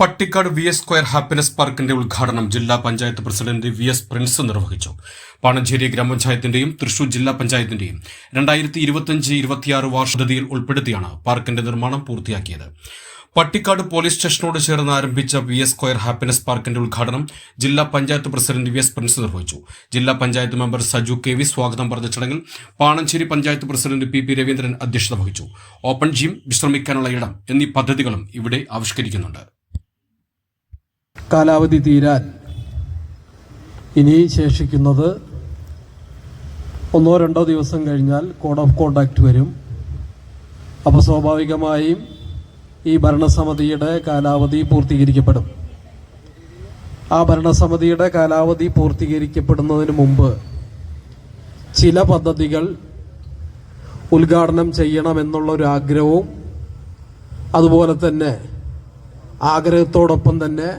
Pattikkad V S square happiness പാർക്കിന്റെ ഉദ്ഘാടനം ജില്ലാ panchayat president V S Prince നിർവഹിച്ചു. പാണഞ്ചേരി ഗ്രാമപഞ്ചായത്തിന്റെയും തൃശൂർ ജില്ലാ പഞ്ചായത്തിന്റെയും രണ്ടായിരത്തി ഇരുപത്തിയഞ്ച് ഇരുപത്തിയാറ് വാർഷികതയിൽ ഉൾപ്പെടുത്തിയാണ് പാർക്കിന്റെ നിർമ്മാണം പൂർത്തിയാക്കിയത്. പട്ടിക്കാട് പോലീസ് സ്റ്റേഷനോട് ചേർന്ന് ആരംഭിച്ച വി എസ് സ്ക്വയർ ഹാപ്പിനെസ് പാർക്കിന്റെ ഉദ്ഘാടനം ജില്ലാ panchayat president V S Prince നിർവഹിച്ചു. ജില്ലാ panchayat member Saju K V സ്വാഗതം പറഞ്ഞ ചടങ്ങിൽ Panancherry panchayat president P P Raveendran അധ്യക്ഷത വഹിച്ചു. ഓപ്പൺ ജിം വിശ്രമിക്കാനുള്ള ഇടം എന്നീ പദ്ധതികളും ഇവിടെ ആവിഷ്കരിക്കുന്നുണ്ട്. കാലാവധി തീരാൻ ഇനി ശേഷിക്കുന്നത് ഒന്നോ രണ്ടോ ദിവസം കഴിഞ്ഞാൽ കോഡ് ഓഫ് കോണ്ടാക്ട് വരും. അപ്പോൾ സ്വാഭാവികമായും ഈ ഭരണസമിതിയുടെ കാലാവധി പൂർത്തീകരിക്കപ്പെടും. ആ ഭരണസമിതിയുടെ കാലാവധി പൂർത്തീകരിക്കപ്പെടുന്നതിന് മുമ്പ് ചില പദ്ധതികൾ ഉദ്ഘാടനം ചെയ്യണമെന്നുള്ളൊരാഗ്രഹവും അതുപോലെ തന്നെ ആഗ്രഹത്തോടൊപ്പം തന്നെ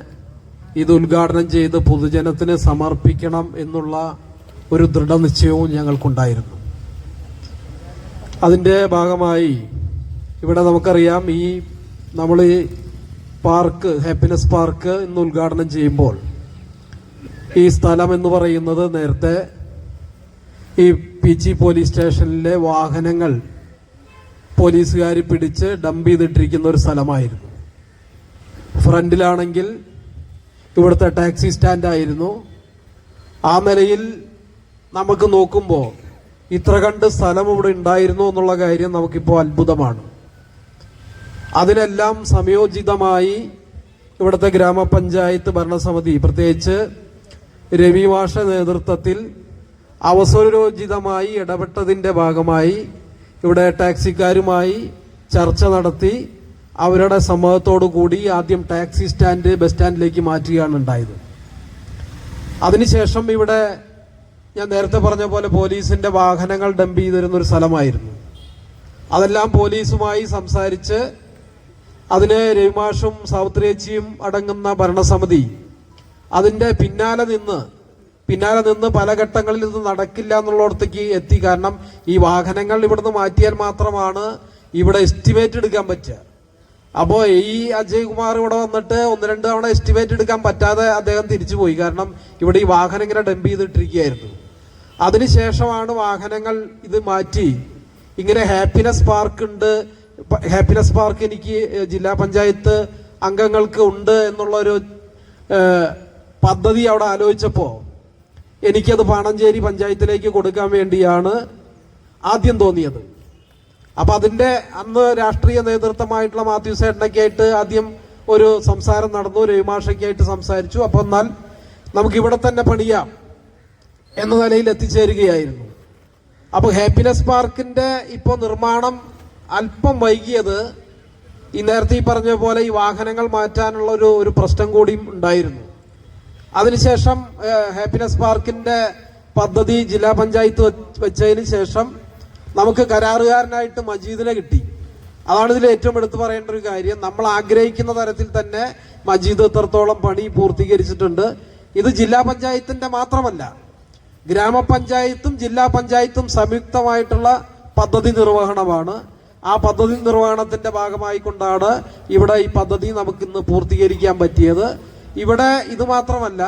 ഇത് ഉദ്ഘാടനം ചെയ്ത് പൊതുജനത്തിന് സമർപ്പിക്കണം എന്നുള്ള ഒരു ദൃഢനിശ്ചയവും ഞങ്ങൾക്കുണ്ടായിരുന്നു. അതിന്റെ ഭാഗമായി ഇവിടെ നമുക്കറിയാം ഈ നമ്മൾ ഈ പാർക്ക് ഹാപ്പിനെസ് പാർക്ക് ഇന്ന് ഉദ്ഘാടനം ചെയ്യുമ്പോൾ ഈ സ്ഥലം എന്ന് പറയുന്നത് നേരത്തെ ഈ പി ജി പോലീസ് സ്റ്റേഷനിലെ വാഹനങ്ങൾ പോലീസുകാർ പിടിച്ച് ഡംപ് ചെയ്തിട്ടിരിക്കുന്ന ഒരു സ്ഥലമായിരുന്നു. ഫ്രണ്ടിലാണെങ്കിൽ ഇവിടുത്തെ ടാക്സി സ്റ്റാൻഡായിരുന്നു. ആ നിലയിൽ നമുക്ക് നോക്കുമ്പോൾ ഇത്ര കണ്ട് സ്ഥലം ഇവിടെ ഉണ്ടായിരുന്നു എന്നുള്ള കാര്യം നമുക്കിപ്പോൾ അത്ഭുതമാണ്. അതിനെല്ലാം സംയോജിതമായി ഇവിടുത്തെ ഗ്രാമപഞ്ചായത്ത് ഭരണസമിതി പ്രത്യേകിച്ച് രവിവാഷ നേതൃത്വത്തിൽ അവസരോചിതമായി ഇടപെട്ടതിന്റെ ഭാഗമായി ഇവിടെ ടാക്സിക്കാരുമായി ചർച്ച നടത്തി അവരുടെ സമ്മതത്തോടു കൂടി ആദ്യം ടാക്സി സ്റ്റാൻഡ് ബസ് സ്റ്റാൻഡിലേക്ക് മാറ്റുകയാണ് ഉണ്ടായത്. അതിനുശേഷം ഇവിടെ ഞാൻ നേരത്തെ പറഞ്ഞ പോലെ പോലീസിന്റെ വാഹനങ്ങൾ ഡംപ് ചെയ്തിരുന്ന ഒരു സ്ഥലമായിരുന്നു. അതെല്ലാം പോലീസുമായി സംസാരിച്ച് അതിന് രവിമാഷും സാവിത്രിയച്ചിയും അടങ്ങുന്ന ഭരണസമിതി അതിന്റെ പിന്നാലെ നിന്ന് പിന്നാലെ നിന്ന് പല ഘട്ടങ്ങളിൽ ഇത് നടക്കില്ല എന്നുള്ളിടത്തേക്ക് എത്തി. കാരണം ഈ വാഹനങ്ങൾ ഇവിടുന്ന് മാറ്റിയാൽ മാത്രമാണ് ഇവിടെ എസ്റ്റിമേറ്റ് എടുക്കാൻ പറ്റുക. അപ്പോൾ ഈ അജയ് കുമാർ ഇവിടെ വന്നിട്ട് ഒന്ന് രണ്ട് തവണ എസ്റ്റിമേറ്റ് എടുക്കാൻ പറ്റാതെ അദ്ദേഹം തിരിച്ചു പോയി. കാരണം ഇവിടെ ഈ വാഹനം ഇങ്ങനെ ഡംപ് ചെയ്തിട്ടിരിക്കുകയായിരുന്നു. അതിനുശേഷമാണ് വാഹനങ്ങൾ ഇത് മാറ്റി. ഇങ്ങനെ ഹാപ്പിനെസ് പാർക്ക് ഉണ്ട്. ഹാപ്പിനെസ് പാർക്ക് എനിക്ക് ജില്ലാ പഞ്ചായത്ത് അംഗങ്ങൾക്ക് ഉണ്ട് എന്നുള്ളൊരു പദ്ധതി അവിടെ ആലോചിച്ചപ്പോൾ എനിക്കത് പാണഞ്ചേരി പഞ്ചായത്തിലേക്ക് കൊടുക്കാൻ വേണ്ടിയാണ് ആദ്യം തോന്നിയത്. അപ്പൊ അതിന്റെ അന്ന് രാഷ്ട്രീയ നേതൃത്വമായിട്ടുള്ള മാത്യു സേട്ടനൊക്കെ ആയിട്ട് ആദ്യം ഒരു സംസാരം നടന്നു രവിമാഷയ്ക്ക് സംസാരിച്ചു. അപ്പൊ എന്നാൽ നമുക്ക് ഇവിടെ തന്നെ പണിയാം എന്ന നിലയിൽ എത്തിച്ചേരുകയായിരുന്നു. അപ്പൊ ഹാപ്പിനെസ് പാർക്കിന്റെ ഇപ്പോൾ നിർമ്മാണം അല്പം വൈകിയത് ഈ നേരത്തെ ഈ പറഞ്ഞ പോലെ ഈ വാഹനങ്ങൾ മാറ്റാനുള്ള ഒരു ഒരു പ്രശ്നം കൂടിയും ഉണ്ടായിരുന്നു. അതിനുശേഷം ഹാപ്പിനെസ് പാർക്കിന്റെ പദ്ധതി ജില്ലാ പഞ്ചായത്ത് വെച്ചതിന് ശേഷം നമുക്ക് കരാറുകാരനായിട്ട് മജീദിനെ കിട്ടി. അതാണ് ഇതിൽ ഏറ്റവും എടുത്തു പറയേണ്ട ഒരു കാര്യം. നമ്മൾ ആഗ്രഹിക്കുന്ന തരത്തിൽ തന്നെ മജീദ് എത്രത്തോളം പണി പൂർത്തീകരിച്ചിട്ടുണ്ട്. ഇത് ജില്ലാ പഞ്ചായത്തിന്റെ മാത്രമല്ല ഗ്രാമപഞ്ചായത്തും ജില്ലാ പഞ്ചായത്തും സംയുക്തമായിട്ടുള്ള പദ്ധതി നിർവഹണമാണ്. ആ പദ്ധതി നിർവഹണത്തിന്റെ ഭാഗമായി കൊണ്ടാണ് ഇവിടെ ഈ പദ്ധതി നമുക്ക് ഇന്ന് പൂർത്തീകരിക്കാൻ പറ്റിയത്. ഇവിടെ ഇത് മാത്രമല്ല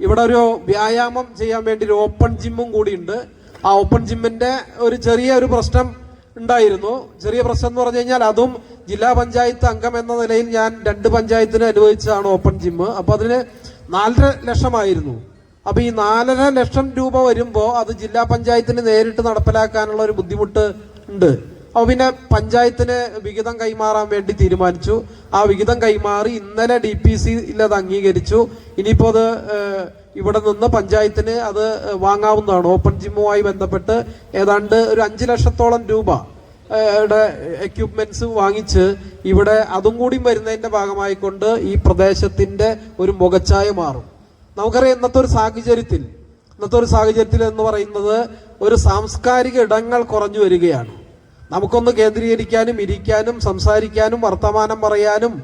ഇവിടെ ഒരു വ്യായാമം ചെയ്യാൻ വേണ്ടി ഒരു ഓപ്പൺ ജിമ്മും കൂടിയുണ്ട്. ആ ഓപ്പൺ ജിമ്മിന്റെ ഒരു ചെറിയ ഒരു പ്രശ്നം ഉണ്ടായിരുന്നു. ചെറിയ പ്രശ്നം എന്ന് പറഞ്ഞു കഴിഞ്ഞാൽ അതും ജില്ലാ പഞ്ചായത്ത് അംഗം എന്ന നിലയിൽ ഞാൻ രണ്ട് പഞ്ചായത്തിന് അനുവദിച്ചതാണ് ഓപ്പൺ ജിമ്മ് അപ്പൊ അതിന് നാലര ലക്ഷമായിരുന്നു. അപ്പൊ ഈ നാലര ലക്ഷം രൂപ വരുമ്പോൾ അത് ജില്ലാ പഞ്ചായത്തിന് നേരിട്ട് നടപ്പിലാക്കാനുള്ള ഒരു ബുദ്ധിമുട്ട് ഉണ്ട്. അപ്പൊ പിന്നെ പഞ്ചായത്തിന് വിഹിതം കൈമാറാൻ വേണ്ടി തീരുമാനിച്ചു. ആ വിഹിതം കൈമാറി ഇന്നലെ ഡി പി സിയിൽ അത് അംഗീകരിച്ചു. ഇനിയിപ്പോ അത് ഇവിടെ നിന്ന് പഞ്ചായത്തിന് അത് വാങ്ങാവുന്നതാണ്. ഓപ്പൺ ജിമ്മുമായി ബന്ധപ്പെട്ട് ഏതാണ്ട് ഒരു അഞ്ച് ലക്ഷത്തോളം രൂപ എക്യുപ്മെന്റ്സ് വാങ്ങിച്ച് ഇവിടെ അതും കൂടി വരുന്നതിന്റെ ഭാഗമായിക്കൊണ്ട് ഈ പ്രദേശത്തിന്റെ ഒരു മുഖച്ഛായ മാറും. നമുക്കറിയാം ഇന്നത്തെ ഒരു സാഹചര്യത്തിൽ ഇന്നത്തെ ഒരു സാഹചര്യത്തിൽ എന്ന് പറയുന്നത് ഒരു സാംസ്കാരിക ഇടങ്ങൾ കുറഞ്ഞു വരികയാണ്. നമുക്കൊന്ന് കേന്ദ്രീകരിക്കാനും ഇരിക്കാനും സംസാരിക്കാനും വർത്തമാനം പറയാനും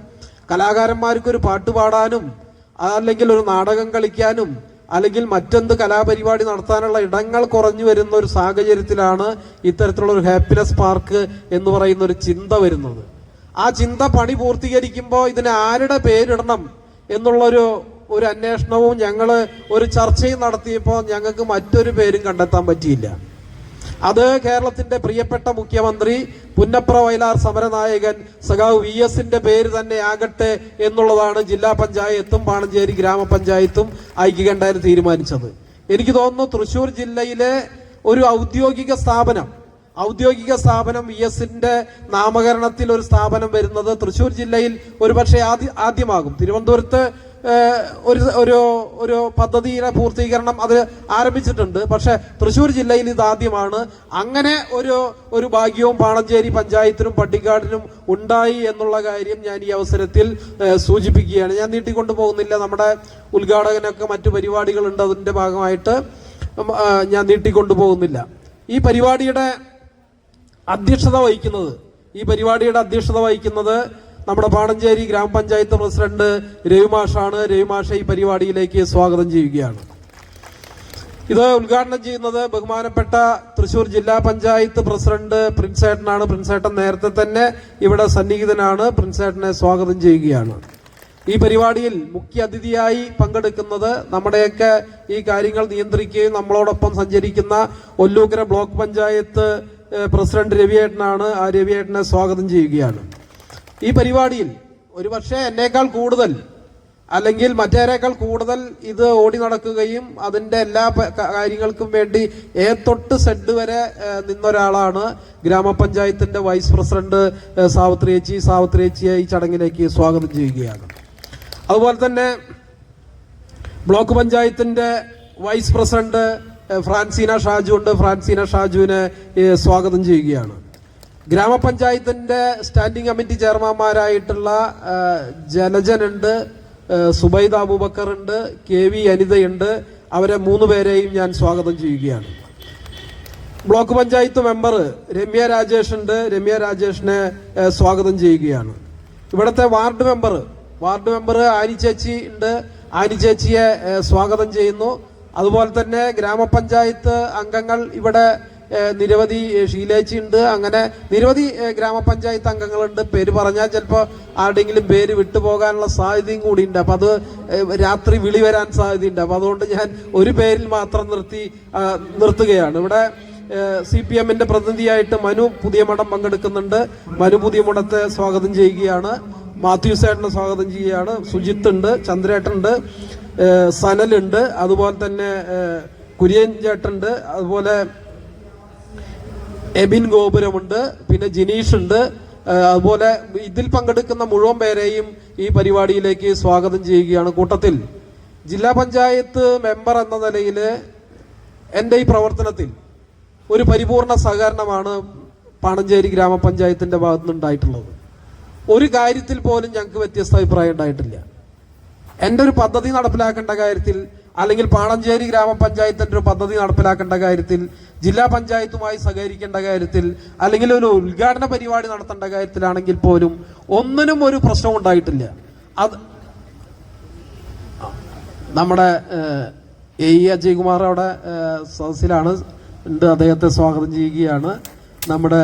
കലാകാരന്മാർക്കൊരു പാട്ട് പാടാനും അല്ലെങ്കിൽ ഒരു നാടകം കളിക്കാനും അല്ലെങ്കിൽ മറ്റെന്ത് കലാപരിപാടി നടത്താനുള്ള ഇടങ്ങൾ കുറഞ്ഞു വരുന്ന ഒരു സാഹചര്യത്തിലാണ് ഇത്തരത്തിലുള്ള ഒരു ഹാപ്പിനെസ് പാർക്ക് എന്ന് പറയുന്ന ഒരു ചിന്ത വരുന്നത്. ആ ചിന്ത പണി പൂർത്തീകരിക്കുമ്പോൾ ഇതിന് ആരുടെ പേരിടണം എന്നുള്ളൊരു ഒരു അന്വേഷണവും ഞങ്ങൾ ഒരു ചർച്ചയും നടത്തിയപ്പോൾ ഞങ്ങൾക്ക് മറ്റൊരു പേരും കണ്ടെത്താൻ പറ്റിയില്ല. അത് കേരളത്തിന്റെ പ്രിയപ്പെട്ട മുഖ്യമന്ത്രി പുന്നപ്ര വയലാർ സമരനായകൻ സഖാവ് വി എസിന്റെ പേര് തന്നെ ആകട്ടെ എന്നുള്ളതാണ് ജില്ലാ പഞ്ചായത്തും പാണഞ്ചേരി ഗ്രാമപഞ്ചായത്തും ഐക്യകണ്ഠേന തീരുമാനിച്ചത്. എനിക്ക് തോന്നുന്നു തൃശൂർ ജില്ലയിലെ ഒരു ഔദ്യോഗിക സ്ഥാപനം ഔദ്യോഗിക സ്ഥാപനം വി എസിന്റെ നാമകരണത്തിൽ ഒരു സ്ഥാപനം വരുന്നത് തൃശൂർ ജില്ലയിൽ ഒരുപക്ഷെ ആദ്യ ആദ്യമാകും. തിരുവനന്തപുരത്ത് ഒരു ഒരു ഒരു പദ്ധതിയുടെ പൂർത്തീകരണം അത് ആരംഭിച്ചിട്ടുണ്ട്. പക്ഷേ തൃശ്ശൂർ ജില്ലയിൽ ഇതാദ്യമാണ് അങ്ങനെ ഒരു ഒരു ഭാഗ്യവും പാണഞ്ചേരി പഞ്ചായത്തിനും പട്ടിക്കാടിനും ഉണ്ടായി എന്നുള്ള കാര്യം ഞാൻ ഈ അവസരത്തിൽ സൂചിപ്പിക്കുകയാണ്. ഞാൻ നീട്ടിക്കൊണ്ടു പോകുന്നില്ല. നമ്മുടെ ഉദ്ഘാടകനൊക്കെ മറ്റു പരിപാടികളുണ്ട് അതിന്റെ ഭാഗമായിട്ട്. ഞാൻ നീട്ടിക്കൊണ്ടു പോകുന്നില്ല. ഈ പരിപാടിയുടെ അധ്യക്ഷത വഹിക്കുന്നത് ഈ പരിപാടിയുടെ അധ്യക്ഷത വഹിക്കുന്നത് നമ്മുടെ പാടഞ്ചേരി ഗ്രാമപഞ്ചായത്ത് പ്രസിഡന്റ് രവിമാഷാണ്. രവിമാഷ ഈ പരിപാടിയിലേക്ക് സ്വാഗതം ചെയ്യുകയാണ്. ഇത് ഉദ്ഘാടനം ചെയ്യുന്നത് ബഹുമാനപ്പെട്ട തൃശൂർ ജില്ലാ പഞ്ചായത്ത് പ്രസിഡന്റ് പ്രിൻസേട്ടനാണ് പ്രിൻസേട്ടൻ നേരത്തെ തന്നെ ഇവിടെ സന്നിഹിതനാണ്. പ്രിൻസേട്ടനെ സ്വാഗതം ചെയ്യുകയാണ്. ഈ പരിപാടിയിൽ മുഖ്യ അതിഥിയായി പങ്കെടുക്കുന്നത് നമ്മുടെയൊക്കെ ഈ കാര്യങ്ങൾ നിയന്ത്രിക്കുകയും നമ്മളോടൊപ്പം സഞ്ചരിക്കുന്ന ഒല്ലൂക്കര ബ്ലോക്ക് പഞ്ചായത്ത് പ്രസിഡന്റ് രവിയേട്ടനാണ്. ആ രവിയേട്ടനെ സ്വാഗതം ചെയ്യുകയാണ്. ഈ പരിപാടിയിൽ ഒരുപക്ഷെ എന്നേക്കാൾ കൂടുതൽ അല്ലെങ്കിൽ മറ്റേരേക്കാൾ കൂടുതൽ ഇത് ഓടി നടക്കുകയും അതിന്റെ എല്ലാ കാര്യങ്ങൾക്കും വേണ്ടി എ തൊട്ട് സെഡ് വരെ നിന്നൊരാളാണ് ഗ്രാമപഞ്ചായത്തിന്റെ വൈസ് പ്രസിഡന്റ് സാവിത്രി ചേച്ചി സാവിത്രി ഈ ചടങ്ങിലേക്ക് സ്വാഗതം ചെയ്യുകയാണ്. അതുപോലെ തന്നെ ബ്ലോക്ക് പഞ്ചായത്തിന്റെ വൈസ് പ്രസിഡന്റ് ഫ്രാൻസീന ഷാജു ഉണ്ട്. ഫ്രാൻസീന ഷാജുവിനെ സ്വാഗതം ചെയ്യുകയാണ്. ഗ്രാമപഞ്ചായത്തിന്റെ സ്റ്റാൻഡിംഗ് കമ്മിറ്റി ചെയർമാൻമാരായിട്ടുള്ള ജലജനുണ്ട് സുബൈദ അബൂബക്കർ ഉണ്ട് കെ വി അനിതയുണ്ട്. അവരെ മൂന്ന് പേരെയും ഞാൻ സ്വാഗതം ചെയ്യുകയാണ്. ബ്ലോക്ക് പഞ്ചായത്ത് മെമ്പർ രമ്യ രാജേഷ് ഉണ്ട് രമ്യ രാജേഷിനെ സ്വാഗതം ചെയ്യുകയാണ്. ഇവിടുത്തെ ward member ward member Annie ചേച്ചി ഉണ്ട്. ആനി ചേച്ചിയെ സ്വാഗതം ചെയ്യുന്നു. അതുപോലെ തന്നെ ഗ്രാമപഞ്ചായത്ത് അംഗങ്ങൾ ഇവിടെ നിരവധി ഷീലേച്ചി ഉണ്ട് അങ്ങനെ നിരവധി ഗ്രാമപഞ്ചായത്ത് അംഗങ്ങളുണ്ട്. പേര് പറഞ്ഞാൽ ചിലപ്പോൾ ആരുടെയെങ്കിലും പേര് വിട്ടുപോകാനുള്ള സാധ്യതയും കൂടി ഉണ്ട് അപ്പം അത് രാത്രി വിളി വരാൻ സാധ്യതയുണ്ട്. അപ്പം അതുകൊണ്ട് ഞാൻ ഒരു പേരിൽ മാത്രം നിർത്തി നിർത്തുകയാണ്. ഇവിടെ സി പി എമ്മിന്റെ പ്രതിനിധിയായിട്ട് മനു പുതിയ മഠം പങ്കെടുക്കുന്നുണ്ട്. മനു പുതിയ മഠത്തെ സ്വാഗതം ചെയ്യുകയാണ്. മാത്യു സേട്ടനെ സ്വാഗതം ചെയ്യുകയാണ്. സുജിത്ത് ഉണ്ട് ചന്ദ്രേട്ടനുണ്ട് ഏഹ് സനലുണ്ട്. അതുപോലെ തന്നെ കുര്യൻ ചേട്ടനുണ്ട്. അതുപോലെ എബിൻ ഗോപുരമുണ്ട് പിന്നെ ജിനീഷ് ഉണ്ട് അതുപോലെ ഇതിൽ പങ്കെടുക്കുന്ന മുഴുവൻ പേരെയും ഈ പരിപാടിയിലേക്ക് സ്വാഗതം ചെയ്യുകയാണ് കൂട്ടത്തിൽ. ജില്ലാ പഞ്ചായത്ത് മെമ്പർ എന്ന നിലയിൽ എന്റെ ഈ പ്രവർത്തനത്തിൽ ഒരു പരിപൂർണ സഹകരണമാണ് പാണഞ്ചേരി ഗ്രാമപഞ്ചായത്തിന്റെ ഭാഗത്തു നിന്നുണ്ടായിട്ടുള്ളത് ഒരു കാര്യത്തിൽ പോലും ഞങ്ങൾക്ക് വ്യത്യസ്ത അഭിപ്രായം ഉണ്ടായിട്ടില്ല. എന്റെ ഒരു പദ്ധതി നടപ്പിലാക്കേണ്ട കാര്യത്തിൽ അല്ലെങ്കിൽ പാണഞ്ചേരി ഗ്രാമപഞ്ചായത്തിന്റെ ഒരു പദ്ധതി നടപ്പിലാക്കേണ്ട കാര്യത്തിൽ ജില്ലാ പഞ്ചായത്തുമായി സഹകരിക്കേണ്ട കാര്യത്തിൽ അല്ലെങ്കിൽ ഒരു ഉദ്ഘാടന പരിപാടി നടത്തേണ്ട കാര്യത്തിലാണെങ്കിൽ പോലും ഒന്നിനും ഒരു പ്രശ്നം ഉണ്ടായിട്ടില്ല. അത് നമ്മുടെ എ ഇ അജയ്കുമാർ അവിടെ സദസ്സിലാണ്. അദ്ദേഹത്തെ സ്വാഗതം ചെയ്യുകയാണ്. നമ്മുടെ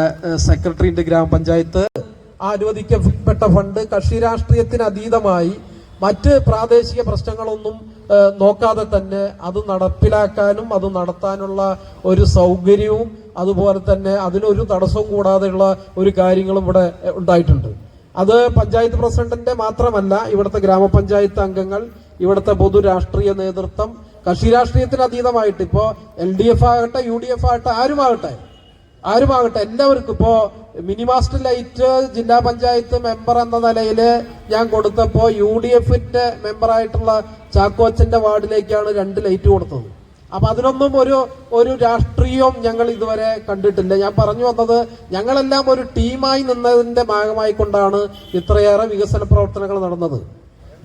സെക്രട്ടറിയുടെ ഗ്രാമപഞ്ചായത്ത് അനുവദിക്കപ്പെട്ട ഫണ്ട് കക്ഷി രാഷ്ട്രീയത്തിന് അതീതമായി മറ്റ് പ്രാദേശിക പ്രശ്നങ്ങളൊന്നും നോക്കാതെ തന്നെ അത് നടപ്പിലാക്കാനും അത് നടത്താനുള്ള ഒരു സൗകര്യവും അതുപോലെ തന്നെ അതിനൊരു തടസ്സവും കൂടാതെയുള്ള ഒരു കാര്യങ്ങളും ഇവിടെ ഉണ്ടായിട്ടുണ്ട്. അത് പഞ്ചായത്ത് പ്രസിഡന്റിന്റെ മാത്രമല്ല ഇവിടുത്തെ ഗ്രാമപഞ്ചായത്ത് അംഗങ്ങൾ ഇവിടുത്തെ പൊതു രാഷ്ട്രീയ നേതൃത്വം കക്ഷി രാഷ്ട്രീയത്തിന് അതീതമായിട്ട് ഇപ്പോ എൽ ഡി എഫ് ആകട്ടെ യു ഡി എഫ് ആകട്ടെ ആരുമാകട്ടെ ആരുമാകട്ടെ എല്ലാവർക്കും ഇപ്പോ മിനി മാസ്റ്റർ ലൈറ്റ് ജില്ലാ പഞ്ചായത്ത് മെമ്പർ എന്ന നിലയിൽ ഞാൻ കൊടുത്തപ്പോ യു ഡി എഫിന്റെ മെമ്പറായിട്ടുള്ള ചാക്കോച്ചന്റെ വാർഡിലേക്കാണ് രണ്ട് ലൈറ്റ് കൊടുത്തത്. അപ്പൊ അതിനൊന്നും ഒരു ഒരു രാഷ്ട്രീയവും ഞങ്ങൾ ഇതുവരെ കണ്ടിട്ടില്ല. ഞാൻ പറഞ്ഞു വന്നത് ഞങ്ങളെല്ലാം ഒരു ടീമായി നിന്നതിന്റെ ഭാഗമായി കൊണ്ടാണ് ഇത്രയേറെ വികസന പ്രവർത്തനങ്ങൾ നടന്നത്.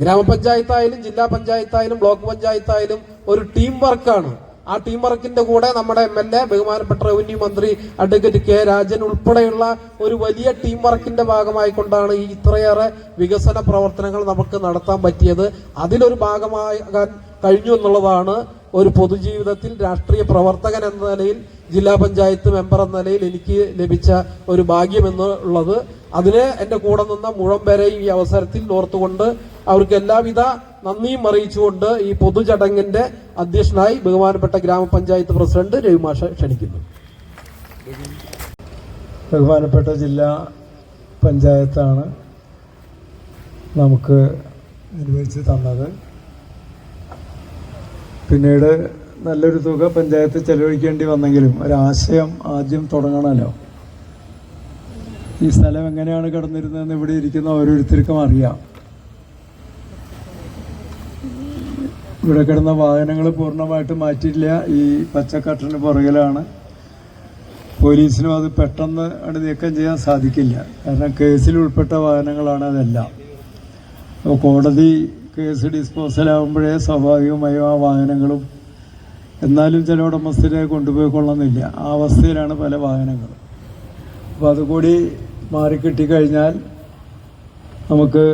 ഗ്രാമപഞ്ചായത്തായാലും ജില്ലാ പഞ്ചായത്തായാലും ബ്ലോക്ക് പഞ്ചായത്തായാലും ഒരു ടീം വർക്കാണ്. ആ ടീം വർക്കിന്റെ കൂടെ നമ്മുടെ എം എൽ എ ബഹുമാനപ്പെട്ട റവന്യൂ മന്ത്രി അഡ്വക്കേറ്റ് കെ രാജൻ ഉൾപ്പെടെയുള്ള ഒരു വലിയ ടീം വർക്കിന്റെ ഭാഗമായി കൊണ്ടാണ് ഈ ഇത്രയേറെ വികസന പ്രവർത്തനങ്ങൾ നമുക്ക് നടത്താൻ പറ്റിയത്. അതിലൊരു ഭാഗമാകാൻ കഴിഞ്ഞു എന്നുള്ളതാണ് ഒരു പൊതുജീവിതത്തിൽ രാഷ്ട്രീയ പ്രവർത്തകൻ എന്ന നിലയിൽ ജില്ലാ പഞ്ചായത്ത് മെമ്പർ എന്ന നിലയിൽ എനിക്ക് ലഭിച്ച ഒരു ഭാഗ്യം എന്നുള്ളത്. അതിന് എന്റെ കൂടെ നിന്ന മുഴുവൻ പേരെയും ഈ അവസരത്തിൽ ഓർത്തുകൊണ്ട് അവർക്ക് എല്ലാവിധ നന്ദിയും അറിയിച്ചുകൊണ്ട് ഈ പൊതുചടങ്ങിന്റെ അധ്യക്ഷനായി ബഹുമാനപ്പെട്ട ഗ്രാമപഞ്ചായത്ത് പ്രസിഡന്റ് രവിമാഷ ക്ഷണിക്കുന്നു. ബഹുമാനപ്പെട്ട ജില്ലാ പഞ്ചായത്താണ് നമുക്ക് നിർവഹിച്ച് തന്നത്. പിന്നീട് നല്ലൊരു തുക പഞ്ചായത്ത് ചെലവഴിക്കേണ്ടി വന്നെങ്കിലും ഒരാശയം ആദ്യം തുടങ്ങണമല്ലോ. ഈ സ്ഥലം എങ്ങനെയാണ് കിടന്നിരുന്നതെന്ന് ഇവിടെ ഇരിക്കുന്ന ഓരോരുത്തർക്കും അറിയാം. ഇവിടെ കിടന്ന വാഹനങ്ങൾ പൂർണമായിട്ട് മാറ്റിയില്ല ഈ പച്ചക്കട്ടറിന് പുറകിലാണ്. പോലീസിനും അത് പെട്ടെന്ന് അത് നീക്കം ചെയ്യാൻ സാധിക്കില്ല. കാരണം കേസിൽ ഉൾപ്പെട്ട വാഹനങ്ങളാണ് അതെല്ലാം. അപ്പോൾ കോടതി കേസ് ഡിസ്പോസലാകുമ്പോഴേ സ്വാഭാവികമായും ആ വാഹനങ്ങളും എന്നാലും ചില ഉടമസ്ഥരെ കൊണ്ടുപോയി കൊള്ളുന്നില്ല ആ അവസ്ഥയിലാണ് പല വാഹനങ്ങളും. അപ്പോൾ അതുകൂടി മാറിക്കിട്ടിക്കഴിഞ്ഞാൽ നമുക്ക്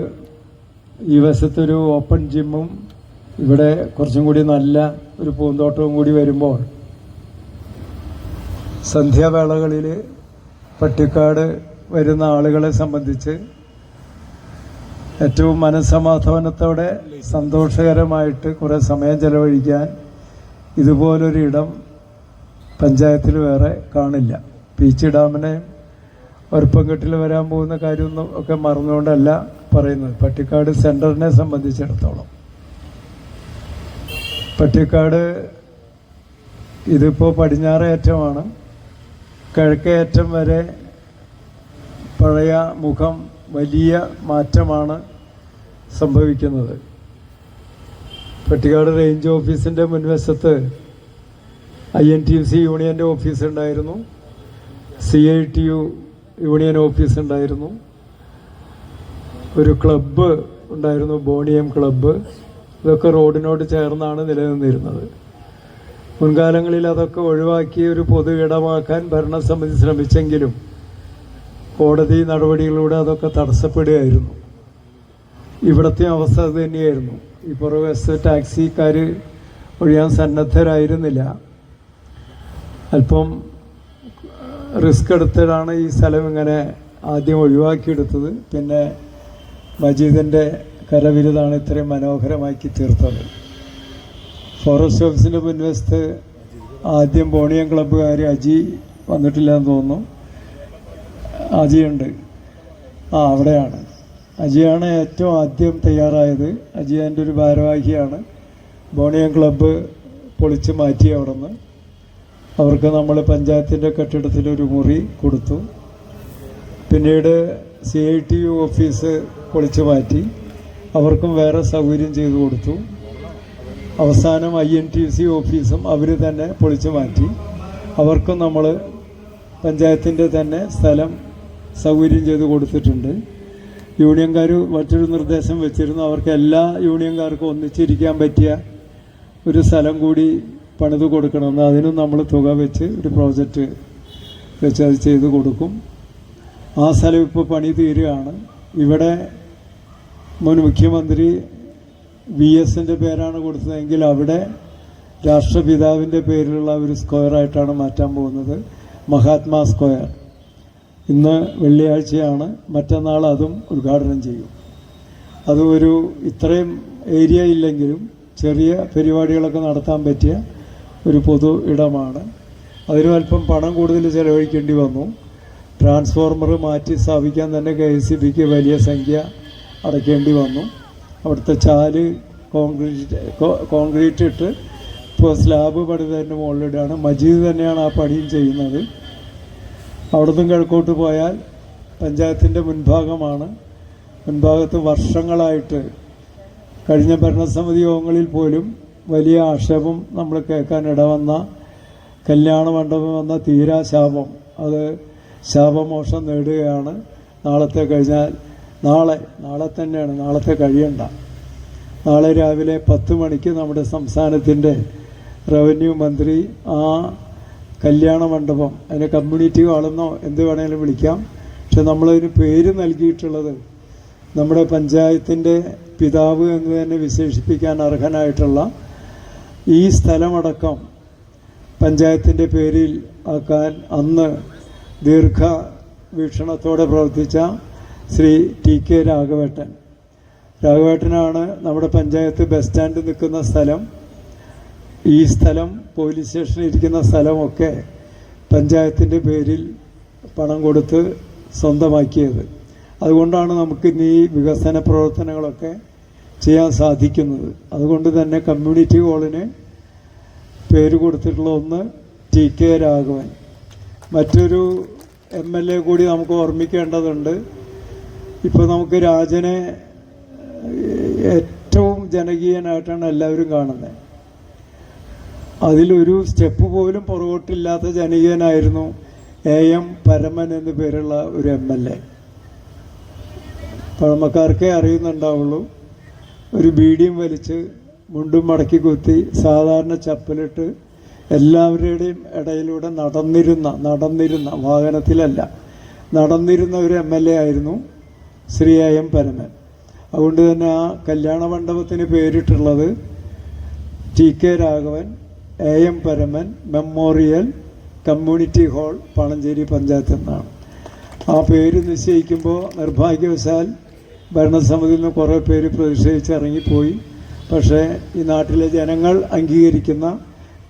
ഈ വശത്തൊരു ഓപ്പൺ ജിമ്മും ഇവിടെ കുറച്ചും കൂടി നല്ല ഒരു പൂന്തോട്ടവും കൂടി വരുമ്പോൾ സന്ധ്യാവേളകളിൽ പട്ടിക്കാട് വരുന്ന ആളുകളെ സംബന്ധിച്ച് ഏറ്റവും മനസ്സമാധാനത്തോടെ സന്തോഷകരമായിട്ട് കുറേ സമയം ചെലവഴിക്കാൻ ഇതുപോലൊരു ഇടം പഞ്ചായത്തിൽ വേറെ കാണില്ല. പീച്ച് ഡാമിനെ ഒരുപ്പംകെട്ടിൽ വരാൻ പോകുന്ന കാര്യമൊന്നും ഒക്കെ മറന്നുകൊണ്ടല്ല പറയുന്നത്. പട്ടിക്കാട് സെന്ററിനെ സംബന്ധിച്ചിടത്തോളം. പട്ടിക്കാട് ഇതിപ്പോൾ പടിഞ്ഞാറേറ്റമാണ്. കിഴക്കേറ്റം കിഴക്കേ വരെ പഴയ മുഖം വലിയ മാറ്റമാണ് സംഭവിക്കുന്നത്. പട്ടിക്കാട് റേഞ്ച് ഓഫീസിന്റെ മുൻവശത്ത് ഐ എൻ ടി സി യൂണിയന്റെ ഓഫീസ് ഉണ്ടായിരുന്നു C I T U union office ഉണ്ടായിരുന്നു ഒരു ക്ലബ്ബ് ഉണ്ടായിരുന്നു ബോണിയം ക്ലബ്ബ്. ഇതൊക്കെ റോഡിനോട് ചേർന്നാണ് നിലനിന്നിരുന്നത്. മുൻകാലങ്ങളിൽ അതൊക്കെ ഒഴിവാക്കി ഒരു പൊതു ഇടമാക്കാൻ ഭരണസമിതി ശ്രമിച്ചെങ്കിലും കോടതി നടപടികളിലൂടെ അതൊക്കെ തടസ്സപ്പെടുകയായിരുന്നു. ഇവിടത്തെ അവസ്ഥ അത് തന്നെയായിരുന്നു. ഈ പുറവശത്ത് ടാക്സിക്കാർ ഒഴിയാൻ സന്നദ്ധരായിരുന്നില്ല. അല്പം റിസ്ക് എടുത്തിട്ടാണ് ഈ സ്ഥലം ഇങ്ങനെ ആദ്യം ഒഴിവാക്കിയെടുത്തത്. പിന്നെ മജീദിന്റെ കരവിരുതാണ് ഇത്രയും മനോഹരമാക്കി തീർത്തത്. ഫോറസ്റ്റ് ഓഫീസിന്റെ മുൻവശത്ത് ആദ്യം ബോണിയം ക്ലബ്ബുകാർ അജി വന്നിട്ടില്ല എന്ന് തോന്നുന്നു. അജിയുണ്ട്. ആ അവിടെയാണ്. അജിയാണ് ഏറ്റവും ആദ്യം തയ്യാറായത്. അജി എന്റെ ഒരു ഭാരവാഹിയാണ്. ബോണിയം ക്ലബ്ബ് പൊളിച്ച് മാറ്റി അവിടെ നിന്ന് അവർക്ക് നമ്മൾ പഞ്ചായത്തിന്റെ കെട്ടിടത്തിലൊരു മുറി കൊടുത്തു. പിന്നീട് C I T U office പൊളിച്ചു മാറ്റി. അവർക്കും വേറെ സൗകര്യം ചെയ്തു കൊടുത്തു. അവസാനം ഐ എൻ ടി സി ഓഫീസും അവർ തന്നെ പൊളിച്ചു മാറ്റി. അവർക്കും നമ്മൾ പഞ്ചായത്തിന്റെ തന്നെ സ്ഥലം സൗകര്യം ചെയ്ത് കൊടുത്തിട്ടുണ്ട്. യൂണിയൻകാർ മറ്റൊരു നിർദ്ദേശം വെച്ചിരുന്നു. അവർക്ക് എല്ലാ യൂണിയൻകാർക്കും ഒന്നിച്ചിരിക്കാൻ പറ്റിയ ഒരു സ്ഥലം കൂടി പണിത് കൊടുക്കണമെന്ന് അതിനും നമ്മൾ തുക വെച്ച് ഒരു പ്രോജക്റ്റ് വെച്ച് അത് ചെയ്ത് കൊടുക്കും. ആ സ്ഥലം ഇപ്പോൾ പണി തീരുകയാണ്. ഇവിടെ മുൻ മുഖ്യമന്ത്രി വി എസിന്റെ പേരാണ് കൊടുത്തതെങ്കിൽ അവിടെ രാഷ്ട്രപിതാവിന്റെ പേരിലുള്ള ഒരു സ്ക്വയറായിട്ടാണ് മാറ്റാൻ പോകുന്നത്. മഹാത്മാ സ്ക്വയർ. ഇന്ന് വെള്ളിയാഴ്ചയാണ്. മറ്റന്നാൾ അതും ഉദ്ഘാടനം ചെയ്യും. അത് ഒരു ഇത്രയും ഏരിയ ഇല്ലെങ്കിലും ചെറിയ പരിപാടികളൊക്കെ നടത്താൻ പറ്റിയ ഒരു പൊതു ഇടമാണ്. അതിനും അല്പം പണം കൂടുതൽ ചെലവഴിക്കേണ്ടി വന്നു. ട്രാൻസ്ഫോർമർ മാറ്റി സ്ഥാപിക്കാൻ തന്നെ കെ വലിയ സംഖ്യ അടയ്ക്കേണ്ടി വന്നു. അവിടുത്തെ ചാൽ കോൺക്രീറ്റ് കോൺക്രീറ്റ് ഇട്ട് ഇപ്പോൾ സ്ലാബ് പണിതതിന്റെ മുകളിലിടാണ്. മജീദ് തന്നെയാണ് ആ പണിയും ചെയ്യുന്നത്. അവിടുന്ന് കിഴക്കോട്ട് പോയാൽ പഞ്ചായത്തിന്റെ മുൻഭാഗമാണ്. മുൻഭാഗത്ത് വർഷങ്ങളായിട്ട് കഴിഞ്ഞ ഭരണസമിതി യോഗങ്ങളിൽ പോലും വലിയ ആക്ഷേപം നമ്മൾ കേൾക്കാൻ ഇടവന്ന കല്യാണ മണ്ഡപം എന്ന തീരാശാപം. അത് ശാപമോഷം നേടുകയാണ്. നാളത്തെ കഴിഞ്ഞാൽ നാളെ നാളെ തന്നെയാണ് നാളത്തെ കഴിയണ്ട. നാളെ രാവിലെ പത്ത് മണിക്ക് നമ്മുടെ സംസ്ഥാനത്തിന്റെ റവന്യൂ മന്ത്രി ആ കല്യാണ മണ്ഡപം അതിനെ കമ്മ്യൂണിറ്റി ഹാളെന്നോ എന്ത് വേണമെങ്കിലും വിളിക്കാം. പക്ഷെ നമ്മളതിന് പേര് നൽകിയിട്ടുള്ളത് നമ്മുടെ പഞ്ചായത്തിന്റെ പിതാവ് എന്ന് തന്നെ വിശേഷിപ്പിക്കാൻ അർഹനായിട്ടുള്ള ഈ സ്ഥലമടക്കം പഞ്ചായത്തിന്റെ പേരിൽ ആക്കാൻ അന്ന് ദീർഘ വീക്ഷണത്തോടെ പ്രവർത്തിച്ച ശ്രീ ടി കെ രാഘവേട്ടൻ. രാഘവേട്ടനാണ് നമ്മുടെ പഞ്ചായത്ത് ബസ് സ്റ്റാൻഡ് നിൽക്കുന്ന സ്ഥലം. ഈ സ്ഥലം പോലീസ് സ്റ്റേഷനിൽ ഇരിക്കുന്ന സ്ഥലമൊക്കെ പഞ്ചായത്തിന്റെ പേരിൽ പണം കൊടുത്ത് സ്വന്തമാക്കിയത്. അതുകൊണ്ടാണ് നമുക്ക് ഇന്ന് ഈ വികസന പ്രവർത്തനങ്ങളൊക്കെ ചെയ്യാൻ സാധിക്കുന്നത്. അതുകൊണ്ട് തന്നെ കമ്മ്യൂണിറ്റി ഹോളിന് പേര് കൊടുത്തിട്ടുള്ള ഒന്ന് ടി കെ രാഘവൻ. മറ്റൊരു എം എൽ എ കൂടി നമുക്ക് ഓർമ്മിക്കേണ്ടതുണ്ട്. ഇപ്പോൾ നമുക്ക് രാജനെ ഏറ്റവും ജനകീയനായിട്ടാണ് എല്ലാവരും കാണുന്നത് അതിലൊരു സ്റ്റെപ്പ് പോലും പുറകോട്ടില്ലാത്ത ജനകീയനായിരുന്നു എ എം പരമൻ എന്നു പേരുള്ള ഒരു എം എൽ എ. പഴമക്കാർക്കേ അറിയുന്നുണ്ടാവുള്ളൂ ഒരു ബീഡിയും വലിച്ച് മുണ്ടും മടക്കി കുത്തി സാധാരണ ചപ്പലിട്ട് എല്ലാവരുടെയും ഇടയിലൂടെ നടന്നിരുന്ന നടന്നിരുന്ന വാഹനത്തിലല്ല നടന്നിരുന്ന ഒരു എം എൽ എ ആയിരുന്നു. ശ്രീ പരമൻ. അതുകൊണ്ട് തന്നെ ആ കല്യാണ മണ്ഡപത്തിന് പേരിട്ടുള്ളത് T K Raghavan A M Paraman memorial community hall Panancheri panchayat എന്നാണ്. ആ പേര് നിശ്ചയിക്കുമ്പോൾ നിർഭാഗ്യവശാൽ ഭരണസമിതിയിൽ നിന്ന് കുറേ പേര് പ്രതിഷേധിച്ച് ഇറങ്ങിപ്പോയി. പക്ഷേ ഈ നാട്ടിലെ ജനങ്ങൾ അംഗീകരിക്കുന്ന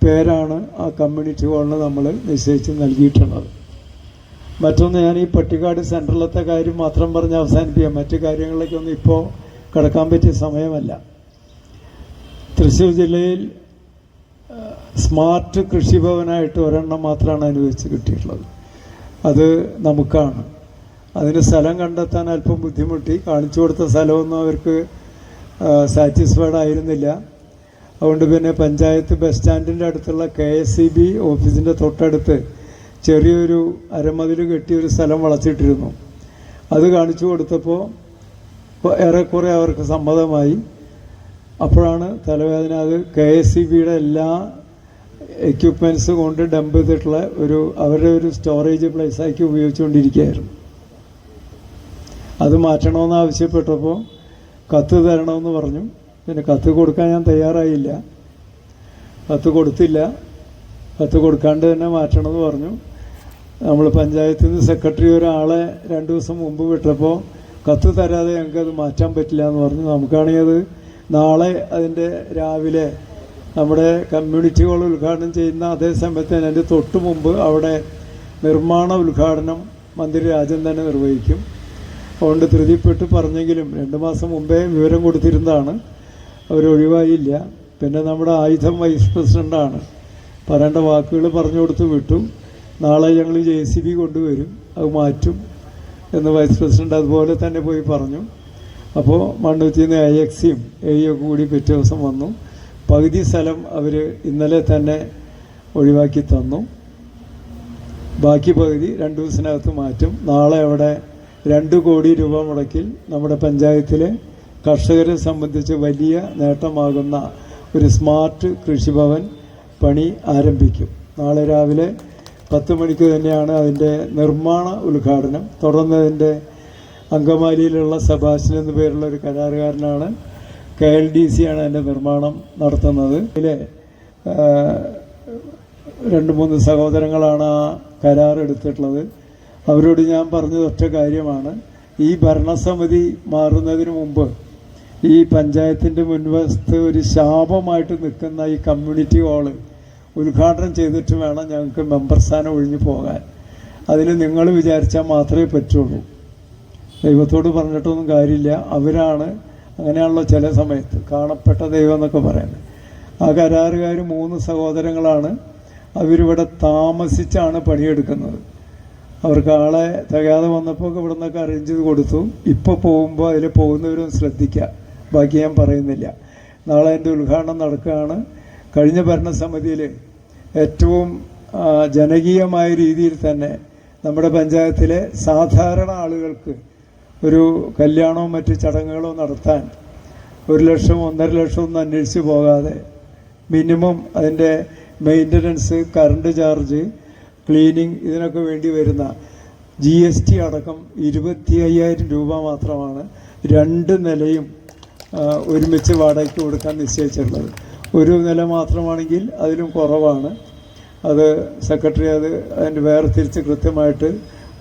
പേരാണ് ആ കമ്മ്യൂണിറ്റി ഹാളിന് നമ്മൾ നിശ്ചയിച്ച് നൽകിയിട്ടുള്ളത്. മറ്റൊന്ന് ഞാൻ ഈ പട്ടിക്കാട് സെൻട്രലത്തെ കാര്യം മാത്രം പറഞ്ഞ് അവസാനിപ്പിക്കാം. മറ്റു കാര്യങ്ങളിലേക്കൊന്നും ഇപ്പോൾ കിടക്കാൻ പറ്റിയ സമയമല്ല. തൃശ്ശൂർ ജില്ലയിൽ സ്മാർട്ട് കൃഷിഭവനായിട്ട് ഒരെണ്ണം മാത്രമാണ് അനുവദിച്ച് കിട്ടിയിട്ടുള്ളത്. അത് നമുക്കാണ്. അതിന് സ്ഥലം കണ്ടെത്താൻ അല്പം ബുദ്ധിമുട്ടി. കാണിച്ചു കൊടുത്ത സ്ഥലമൊന്നും അവർക്ക് സാറ്റിസ്ഫൈഡ് ആയിരുന്നില്ല. അതുകൊണ്ട് പിന്നെ പഞ്ചായത്ത് ബസ് സ്റ്റാൻഡിന്റെ അടുത്തുള്ള കെ എസ് സി ബി ഓഫീസിന്റെ തൊട്ടടുത്ത് ചെറിയൊരു അരമതിൽ കെട്ടിയ ഒരു സ്ഥലം വളച്ചിട്ടിരുന്നു. അത് കാണിച്ചു കൊടുത്തപ്പോൾ ഏറെക്കുറെ അവർക്ക് സമ്മതമായി. അപ്പോഴാണ് തലവേദന. അത് കെ എസ് സി ബിയുടെ എല്ലാ എക്യുപ്മെന്റ്സ് കൊണ്ട് ഡംപ് ചെയ്തിട്ടുള്ള ഒരു അവരുടെ ഒരു സ്റ്റോറേജ് പ്ലേസ് പ്ലേസാക്കി ഉപയോഗിച്ചുകൊണ്ടിരിക്കുകയായിരുന്നു. അത് മാറ്റണമെന്ന് ആവശ്യപ്പെട്ടപ്പോൾ കത്ത് തരണമെന്ന് പറഞ്ഞു. പിന്നെ കത്ത് കൊടുക്കാൻ ഞാൻ തയ്യാറായില്ല. കത്ത് കൊടുത്തില്ല. കത്ത് കൊടുക്കാണ്ട് തന്നെ മാറ്റണമെന്ന് പറഞ്ഞു. നമ്മൾ പഞ്ചായത്തിൽ നിന്ന് സെക്രട്ടറി ഒരാളെ രണ്ട് ദിവസം മുമ്പ് വിട്ടപ്പോൾ കത്ത് തരാതെ ഞങ്ങൾക്കത് മാറ്റാൻ പറ്റില്ല എന്ന് പറഞ്ഞു. നമുക്കാണെങ്കിൽ അത് നാളെ അതിന്റെ രാവിലെ നമ്മുടെ കമ്മ്യൂണിറ്റി ഹാൾ ഉദ്ഘാടനം ചെയ്യുന്ന അതേ സമയത്ത് തന്നെ അതിന്റെ തൊട്ട് മുമ്പ് അവിടെ നിർമ്മാണ ഉദ്ഘാടനം മന്ത്രി രാജൻ തന്നെ നിർവഹിക്കും. അതുകൊണ്ട് ധൃതിപ്പെട്ട് പറഞ്ഞെങ്കിലും രണ്ട് മാസം മുമ്പേ വിവരം കൊടുത്തിരുന്നതാണ്. അവരൊഴിവായില്ല പിന്നെ നമ്മുടെ ആയുധം വൈസ് പ്രസിഡന്റാണ് പറയേണ്ട വാക്കുകൾ പറഞ്ഞു കൊടുത്ത് വിട്ടു. നാളെ ഞങ്ങൾ ജെ സി ബി കൊണ്ടുവരും അത് മാറ്റും എന്ന് വൈസ് പ്രസിഡന്റ് അതുപോലെ തന്നെ പോയി പറഞ്ഞു. അപ്പോൾ മണ്ണുത്തിയിൽ നിന്ന് ഐ എക്സിയും എയും കൂടി പിറ്റേ ദിവസം വന്നു. പകുതി സ്ഥലം അവർ ഇന്നലെ തന്നെ ഒഴിവാക്കി തന്നു. ബാക്കി പകുതി രണ്ടു ദിവസത്തിനകത്ത് മാറ്റും. നാളെ അവിടെ രണ്ട് കോടി രൂപ മുടക്കിൽ നമ്മുടെ പഞ്ചായത്തിലെ കർഷകരെ സംബന്ധിച്ച് വലിയ നേട്ടമാകുന്ന ഒരു സ്മാർട്ട് കൃഷിഭവൻ പണി ആരംഭിക്കും. നാളെ രാവിലെ പത്ത് മണിക്ക് തന്നെയാണ് അതിന്റെ നിർമ്മാണ ഉദ്ഘാടനം. തുടർന്ന് അതിന്റെ അങ്കമാലിയിലുള്ള സബാഷൻ എന്ന പേരുള്ള ഒരു കരാറുകാരനാണ് കെ എൽ ഡി സി ആണ് അതിന്റെ നിർമ്മാണം നടത്തുന്നത്. ഇതിലെ രണ്ട് മൂന്ന് സഹോദരങ്ങളാണ് ആ കരാർ എടുത്തിട്ടുള്ളത്. അവരോട് ഞാൻ പറഞ്ഞത് ഒറ്റ കാര്യമാണ്. ഈ ഭരണസമിതി മാറുന്നതിന് മുമ്പ് ഈ പഞ്ചായത്തിന്റെ മുൻവശത്ത് ഒരു ശാപമായിട്ട് നിൽക്കുന്ന ഈ കമ്മ്യൂണിറ്റി ഹാൾ ഉദ്ഘാടനം ചെയ്തിട്ട് വേണം ഞങ്ങൾക്ക് മെമ്പർ സ്ഥാനം ഒഴിഞ്ഞു പോകാൻ. അതിന് നിങ്ങൾ വിചാരിച്ചാൽ മാത്രമേ പറ്റുള്ളൂ. ദൈവത്തോട് പറഞ്ഞിട്ടൊന്നും കാര്യമില്ല. അവരാണ് അങ്ങനെയാണല്ലോ ചില സമയത്ത് കാണപ്പെട്ട ദൈവം എന്നൊക്കെ പറയുന്നത്. ആ കരാറുകാർ മൂന്ന് സഹോദരങ്ങളാണ്. അവരിവിടെ താമസിച്ചാണ് പണിയെടുക്കുന്നത്. അവർക്ക് ആളെ തികയാതെ വന്നപ്പോൾ ഇവിടെ നിന്നൊക്കെ അറേഞ്ച് ചെയ്ത് കൊടുത്തു. ഇപ്പോൾ പോകുമ്പോൾ അതിൽ പോകുന്നവരും ശ്രദ്ധിക്കുക. ബാക്കി ഞാൻ പറയുന്നില്ല. നാളെ എന്റെ ഉദ്ഘാടനം നടക്കുകയാണ്. കഴിഞ്ഞ ഭരണസമിതിയിൽ ഏറ്റവും ജനകീയമായ രീതിയിൽ തന്നെ നമ്മുടെ പഞ്ചായത്തിലെ സാധാരണ ആളുകൾക്ക് ഒരു കല്യാണവും മറ്റ് ചടങ്ങുകളോ നടത്താൻ ഒരു ലക്ഷം ഒന്നര ലക്ഷം ഒന്നും അന്വേഷിച്ച് പോകാതെ മിനിമം അതിന്റെ മെയിന്റനൻസ് കറണ്ട് ചാർജ് ക്ലീനിങ് ഇതിനൊക്കെ വേണ്ടി വരുന്ന ജി എസ് ടി അടക്കം ഇരുപത്തി അയ്യായിരം രൂപ മാത്രമാണ് രണ്ട് നിലയും ഒരുമിച്ച് വാടകയ്ക്ക് കൊടുക്കാൻ നിശ്ചയിച്ചിട്ടുള്ളത്. ഒരു നില മാത്രമാണെങ്കിൽ അതിലും കുറവാണ്. അത് സെക്രട്ടറി അത് അതിന്റെ വേറെ തിരിച്ച് കൃത്യമായിട്ട്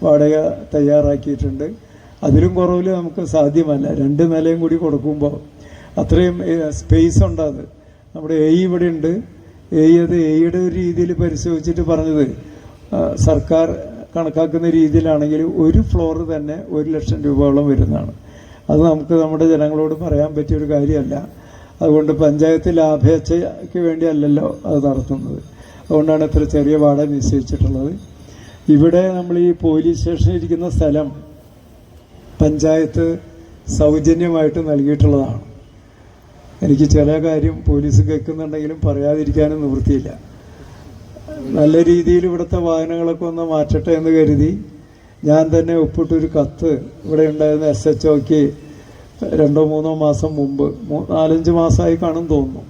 വാടക തയ്യാറാക്കിയിട്ടുണ്ട്. അതിലും കുറവിൽ നമുക്ക് സാധ്യമല്ല. രണ്ട് നിലയും കൂടി കൊടുക്കുമ്പോൾ അത്രയും സ്പേസ് ഉണ്ട് അത്. നമ്മുടെ എ ഇവിടെ ഉണ്ട്. എ അത് എയുടെ ഒരു രീതിയിൽ പരിശോധിച്ചിട്ട് പറഞ്ഞത് സർക്കാർ കണക്കാക്കുന്ന രീതിയിലാണെങ്കിൽ ഒരു ഫ്ലോർ തന്നെ ഒരു ലക്ഷം രൂപയോളം വരുന്നതാണ്. അത് നമുക്ക് നമ്മുടെ ജനങ്ങളോട് പറയാൻ പറ്റിയ ഒരു കാര്യമല്ല. അതുകൊണ്ട് പഞ്ചായത്ത് ലാഭേച്ഛയ്ക്ക് വേണ്ടിയല്ലല്ലോ അത് നടത്തുന്നത്. അതുകൊണ്ടാണ് ഇത്ര ചെറിയ വാടക നിശ്ചയിച്ചിട്ടുള്ളത്. ഇവിടെ നമ്മൾ ഈ പോലീസ് സ്റ്റേഷൻ ഇരിക്കുന്ന സ്ഥലം പഞ്ചായത്ത് സൗജന്യമായിട്ട് നൽകിയിട്ടുള്ളതാണ്. എനിക്ക് ചില കാര്യം പോലീസ് കേൾക്കുന്നുണ്ടെങ്കിലും പറയാതിരിക്കാനും നിവൃത്തിയില്ല. നല്ല രീതിയിൽ ഇവിടുത്തെ വാഹനങ്ങളൊക്കെ ഒന്ന് മാറ്റട്ടെ എന്ന് കരുതി ഞാൻ തന്നെ ഒപ്പിട്ടൊരു കത്ത് ഇവിടെ ഉണ്ടായിരുന്ന എസ് എച്ച് ഒക്ക് രണ്ടോ മൂന്നോ മാസം മുമ്പ് നാലഞ്ച് മാസമായി കാണും തോന്നുന്നു.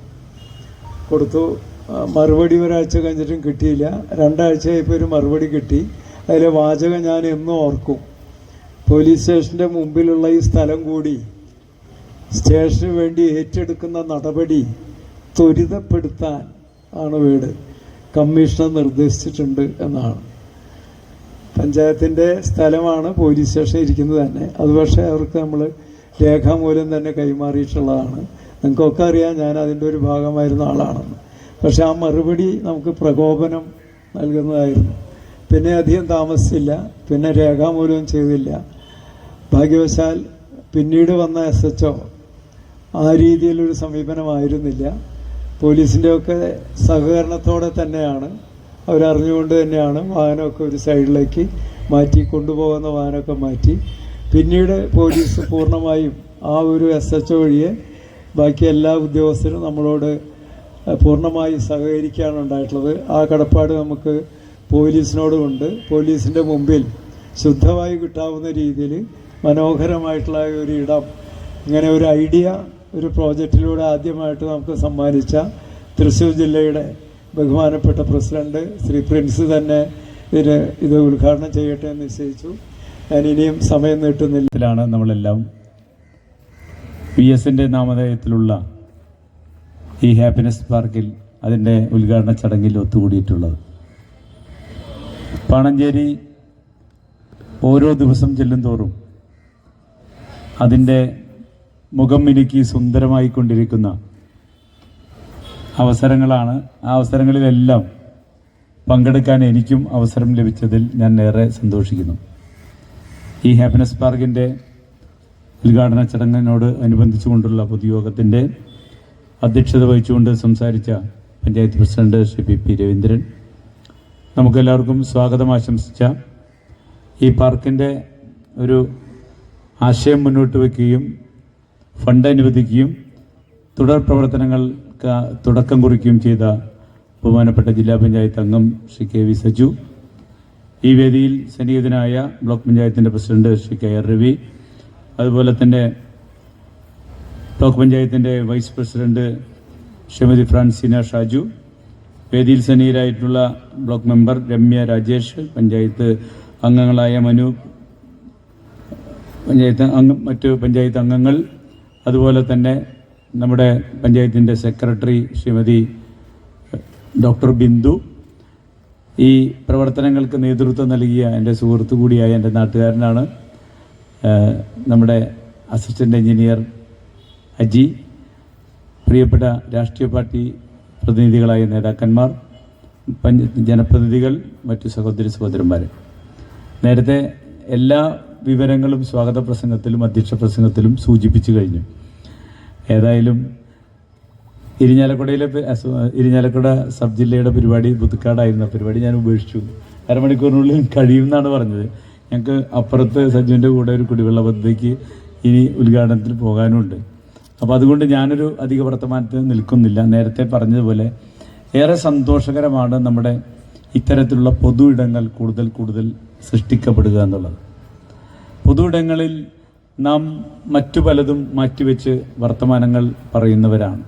കൊടുത്തു. മറുപടി ഒരാഴ്ച കഴിഞ്ഞിട്ടും കിട്ടിയില്ല. രണ്ടാഴ്ചയായപ്പോൾ ഒരു മറുപടി കിട്ടി. അതിലെ വാചകം ഞാൻ എന്നും ഓർക്കും. പോലീസ് സ്റ്റേഷന്റെ മുമ്പിലുള്ള ഈ സ്ഥലം കൂടി സ്റ്റേഷന് വേണ്ടി ഏറ്റെടുക്കുന്ന നടപടി ത്വരിതപ്പെടുത്താൻ ആണ് വീട്. കമ്മീഷണർ നിർദ്ദേശിച്ചിട്ടുണ്ട് എന്നാണ്. പഞ്ചായത്തിന്റെ സ്ഥലമാണ് പോലീസ് സ്റ്റേഷൻ ഇരിക്കുന്നത് തന്നെ. അത് പക്ഷേ അവർക്ക് നമ്മൾ രേഖാമൂലം തന്നെ കൈമാറിയിട്ടുള്ളതാണ്. നിങ്ങൾക്കൊക്കെ അറിയാം ഞാൻ അതിന്റെ ഒരു ഭാഗമായിരുന്ന ആളാണെന്ന്. പക്ഷെ ആ മറുപടി നമുക്ക് പ്രകോപനം നൽകുന്നതായിരുന്നു. പിന്നെ അധികം താമസിച്ചില്ല. പിന്നെ രേഖാമൂലം ചെയ്തില്ല. ഭാഗ്യവശാൽ പിന്നീട് വന്ന എസ് എച്ച് ഒ ആ രീതിയിലൊരു സമീപനമായിരുന്നില്ല. പോലീസിന്റെയൊക്കെ സഹകരണത്തോടെ തന്നെയാണ് അവരറിഞ്ഞുകൊണ്ട് തന്നെയാണ് വാഹനമൊക്കെ ഒരു സൈഡിലേക്ക് മാറ്റി കൊണ്ടുപോകുന്ന വാഹനമൊക്കെ മാറ്റി. പിന്നീട് പോലീസ് പൂർണമായും ആ ഒരു എസ് എച്ച് വഴിയെ ബാക്കി എല്ലാ ഉദ്യോഗസ്ഥരും നമ്മളോട് പൂർണമായി സഹകരിക്കുകയാണ് ഉണ്ടായിട്ടുള്ളത്. ആ കടപ്പാട് നമുക്ക് പോലീസിനോടുമുണ്ട്. പോലീസിന്റെ മുമ്പിൽ ശുദ്ധമായി കിട്ടാവുന്ന രീതിയിൽ മനോഹരമായിട്ടുള്ള ഒരു ഇടം ഇങ്ങനെ ഒരു ഐഡിയ ഒരു പ്രോജക്റ്റിലൂടെ ആദ്യമായിട്ട് നമുക്ക് സമ്മാനിച്ച തൃശ്ശൂർ ജില്ലയുടെ ബഹുമാനപ്പെട്ട പ്രസിഡന്റ് ശ്രീ പ്രിൻസ് തന്നെ ഇതിന് ഇത് ഉദ്ഘാടനം ചെയ്യട്ടെ എന്ന് നിശ്ചയിച്ചു. ഞാൻ ഇനിയും സമയം നീട്ടുന്നില്ലാണ് നമ്മളെല്ലാം പി എസിന്റെ നാമധേയത്തിലുള്ള ഈ ഹാപ്പിനെസ് പാർക്കിൽ അതിന്റെ ഉദ്ഘാടന ചടങ്ങിൽ ഒത്തുകൂടിയിട്ടുള്ളത്. പാണഞ്ചേരി ഓരോ ദിവസം ചെല്ലും തോറും അതിന്റെ മുഖം മിനുക്കി സുന്ദരമായി കൊണ്ടിരിക്കുന്ന അവസരങ്ങളാണ്. ആ അവസരങ്ങളിലെല്ലാം പങ്കെടുക്കാൻ എനിക്കും അവസരം ലഭിച്ചതിൽ ഞാൻ ഏറെ സന്തോഷിക്കുന്നു. ഈ ഹാപ്പിനെസ് പാർക്കിന്റെ ഉദ്ഘാടന ചടങ്ങിനോട് അനുബന്ധിച്ചുകൊണ്ടുള്ള പൊതുയോഗത്തിന്റെ അധ്യക്ഷത വഹിച്ചുകൊണ്ട് സംസാരിച്ച panchayat president Shri P P Raveendran. നമുക്കെല്ലാവർക്കും സ്വാഗതം ആശംസിച്ച ഈ പാർക്കിന്റെ ഒരു ആശയം മുന്നോട്ട് വയ്ക്കുകയും ഫണ്ട് അനുവദിക്കുകയും തുടർ പ്രവർത്തനങ്ങൾക്ക് തുടക്കം കുറിക്കുകയും ചെയ്ത ബഹുമാനപ്പെട്ട ജില്ലാ പഞ്ചായത്ത് അംഗം ശ്രീ കെ വി സജു. ഈ വേദിയിൽ സന്നിഹിതനായ ബ്ലോക്ക് പഞ്ചായത്തിന്റെ president Shri K R Ravi അതുപോലെ തന്നെ ബ്ലോക്ക് പഞ്ചായത്തിന്റെ വൈസ് പ്രസിഡന്റ് ശ്രീമതി ഫ്രാൻസിന ഷാജു വേദിയിൽ സന്നിഹിതരായിട്ടുള്ള ബ്ലോക്ക് മെമ്പർ രമ്യ രാജേഷ് പഞ്ചായത്ത് അംഗങ്ങളായ മനു പഞ്ചായത്ത് അംഗം മറ്റു പഞ്ചായത്ത് അംഗങ്ങൾ അതുപോലെ തന്നെ നമ്മുടെ പഞ്ചായത്തിന്റെ സെക്രട്ടറി ശ്രീമതി ഡോക്ടർ ബിന്ദു ഈ പ്രവർത്തനങ്ങൾക്ക് നേതൃത്വം നൽകിയ എന്റെ സുഹൃത്തു കൂടിയായ എന്റെ നാട്ടുകാരനാണ് നമ്മുടെ അസിസ്റ്റന്റ് എഞ്ചിനീയർ അജി പ്രിയപ്പെട്ട രാഷ്ട്രീയ പാർട്ടി പ്രതിനിധികളായ നേതാക്കന്മാർ ജനപ്രതിനിധികൾ മറ്റു സഹോദരി സഹോദരന്മാർ നേരത്തെ എല്ലാ വിവരങ്ങളും സ്വാഗത പ്രസംഗത്തിലും അധ്യക്ഷ പ്രസംഗത്തിലും സൂചിപ്പിച്ചു കഴിഞ്ഞു. ഏതായാലും ഇരിഞ്ഞാലക്കുടയിലെ ഇരിഞ്ഞാലക്കുട സബ് ജില്ലയുടെ പരിപാടി പുതുക്കാടായിരുന്നു പരിപാടി ഞാൻ ഉപേക്ഷിച്ചു. അരമണിക്കൂറിനുള്ളിൽ കഴിയുമെന്നാണ് പറഞ്ഞത്. ഞങ്ങൾക്ക് അപ്പുറത്ത് സജുവിന്റെ കൂടെ ഒരു കുടിവെള്ള പദ്ധതിക്ക് ഇനി ഉദ്ഘാടനത്തിന് പോകാനുമുണ്ട് അപ്പോൾ അതുകൊണ്ട് ഞാനൊരു അധിക വർത്തമാനത്തിൽ നിൽക്കുന്നില്ല. നേരത്തെ പറഞ്ഞതുപോലെ ഏറെ സന്തോഷകരമാണ് നമ്മുടെ ഇത്തരത്തിലുള്ള പൊതു ഇടങ്ങൾ കൂടുതൽ കൂടുതൽ സൃഷ്ടിക്കപ്പെടുക എന്നുള്ളത്. പൊതു ഇടങ്ങളിൽ നാം മറ്റു പലതും മാറ്റിവെച്ച് വർത്തമാനങ്ങൾ പറയുന്നവരാണ്.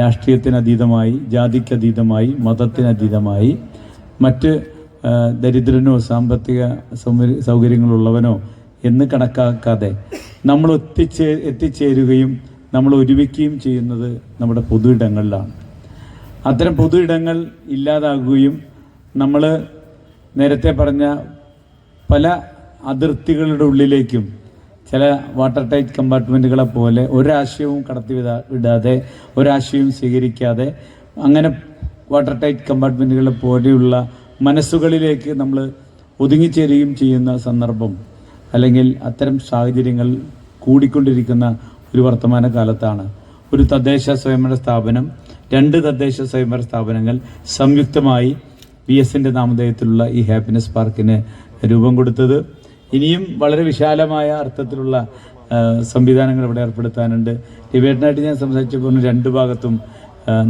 രാഷ്ട്രീയത്തിനതീതമായി ജാതിക്കതീതമായി മതത്തിനതീതമായി മറ്റ് ദരിദ്രനോ സാമ്പത്തിക സൗകര്യ സൗകര്യങ്ങളുള്ളവനോ എന്ന് കണക്കാക്കാതെ നമ്മൾ എത്തിച്ചേ എത്തിച്ചേരുകയും നമ്മൾ ഒരുമിക്കുകയും ചെയ്യുന്നത് നമ്മുടെ പൊതു ഇടങ്ങളിലാണ്. അത്തരം പൊതു ഇടങ്ങൾ ഇല്ലാതാകുകയും നമ്മൾ നേരത്തെ പറഞ്ഞ പല അതിർത്തികളുടെ ഉള്ളിലേക്കും ചില വാട്ടർ ടൈറ്റ് കമ്പാർട്ട്മെന്റുകളെ പോലെ ഒരാശയവും കടത്തി വിടാ വിടാതെ ഒരാശയവും സ്വീകരിക്കാതെ അങ്ങനെ വാട്ടർ ടൈറ്റ് കമ്പാർട്ട്മെന്റുകളെ പോലെയുള്ള മനസ്സുകളിലേക്ക് നമ്മൾ ഒതുങ്ങിച്ചേരുകയും ചെയ്യുന്ന സന്ദർഭം അല്ലെങ്കിൽ അത്തരം സാഹചര്യങ്ങൾ കൂടിക്കൊണ്ടിരിക്കുന്ന ഒരു വർത്തമാന കാലത്താണ്. ഒരു തദ്ദേശ സ്വയംഭരണ സ്ഥാപനം രണ്ട് തദ്ദേശ സ്വയംഭരണ സ്ഥാപനങ്ങൾ സംയുക്തമായി വി എസിന്റെ നാമധേയത്തിലുള്ള ഈ ഹാപ്പിനെസ് പാർക്കിന് രൂപം കൊടുത്തത്. ഇനിയും വളരെ വിശാലമായ അർത്ഥത്തിലുള്ള സംവിധാനങ്ങൾ ഇവിടെ ഏർപ്പെടുത്താനുണ്ട്. ഡിബേറ്റിനായിട്ട് ഞാൻ സംസാരിച്ചപ്പോൾ രണ്ട് ഭാഗത്തും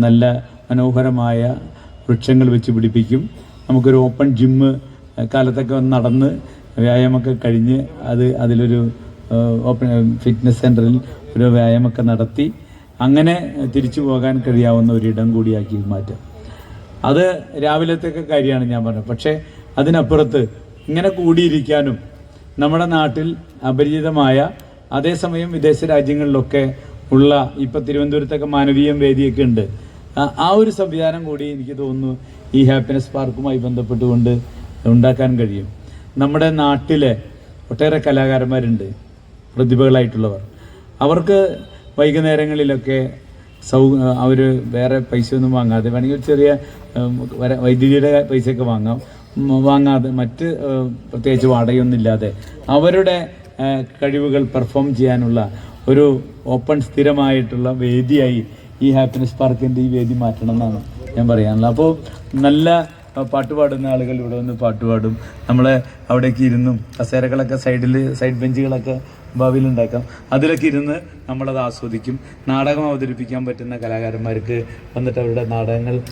നല്ല മനോഹരമായ വൃക്ഷങ്ങൾ വെച്ച് പിടിപ്പിക്കും. നമുക്കൊരു ഓപ്പൺ ജിമ്മ് കാലത്തൊക്കെ ഒന്ന് നടന്ന് വ്യായാമമൊക്കെ കഴിഞ്ഞ് അത് അതിലൊരു ഓപ്പൺ ഫിറ്റ്നസ് സെന്ററിൽ ഒരു വ്യായാമമൊക്കെ നടത്തി അങ്ങനെ തിരിച്ചു പോകാൻ കഴിയാവുന്ന ഒരിടം കൂടിയാക്കി മാറ്റാം. അത് രാവിലത്തെയൊക്കെ കാര്യമാണ് ഞാൻ പറഞ്ഞത്. പക്ഷേ അതിനപ്പുറത്ത് ഇങ്ങനെ കൂടിയിരിക്കാനും നമ്മുടെ നാട്ടിൽ അപരിചിതമായ അതേസമയം വിദേശ രാജ്യങ്ങളിലൊക്കെ ഉള്ള ഇപ്പം തിരുവനന്തപുരത്തൊക്കെ മാനവീയം വേദിയൊക്കെ ഉണ്ട്. ആ- ഒരു സംവിധാനം കൂടി എനിക്ക് തോന്നുന്നു ഈ ഹാപ്പിനെസ് പാർക്കുമായി ബന്ധപ്പെട്ടുകൊണ്ട് ഉണ്ടാക്കാൻ കഴിയും. നമ്മുടെ നാട്ടിലെ ഒട്ടേറെ കലാകാരന്മാരുണ്ട് പ്രതിഭകളായിട്ടുള്ളവർ. അവർക്ക് വൈകുന്നേരങ്ങളിലൊക്കെ സൗ അവർ വേറെ പൈസ ഒന്നും വാങ്ങാതെ വേണമെങ്കിൽ ചെറിയ വൈദ്യുതിയുടെ പൈസയൊക്കെ വാങ്ങാം. വാങ്ങാതെ മറ്റ് പ്രത്യേകിച്ച് വാടകയൊന്നും ഇല്ലാതെ അവരുടെ കഴിവുകൾ പെർഫോം ചെയ്യാനുള്ള ഒരു ഓപ്പൺ സ്ഥിരമായിട്ടുള്ള വേദിയായി ഈ ഹാപ്പിനെസ് പാർക്കിന്റെ ഈ വേദി മാറ്റണം എന്നാണ് ഞാൻ പറയാനുള്ളത്. അപ്പോൾ നല്ല പാട്ട് പാടുന്ന ആളുകൾ ഇവിടെ വന്ന് പാട്ട് പാടും. നമ്മളെ അവിടേക്ക് ഇരുന്നും കസേരകളൊക്കെ സൈഡിൽ സൈഡ് ബെഞ്ചുകളൊക്കെ ഭാവിയിൽ ഉണ്ടാക്കാം. അതിലൊക്കെ ഇരുന്ന് നമ്മളത് ആസ്വദിക്കും. നാടകം അവതരിപ്പിക്കാൻ പറ്റുന്ന കലാകാരന്മാർക്ക് വന്നിട്ട് അവരുടെ നാടകങ്ങൾ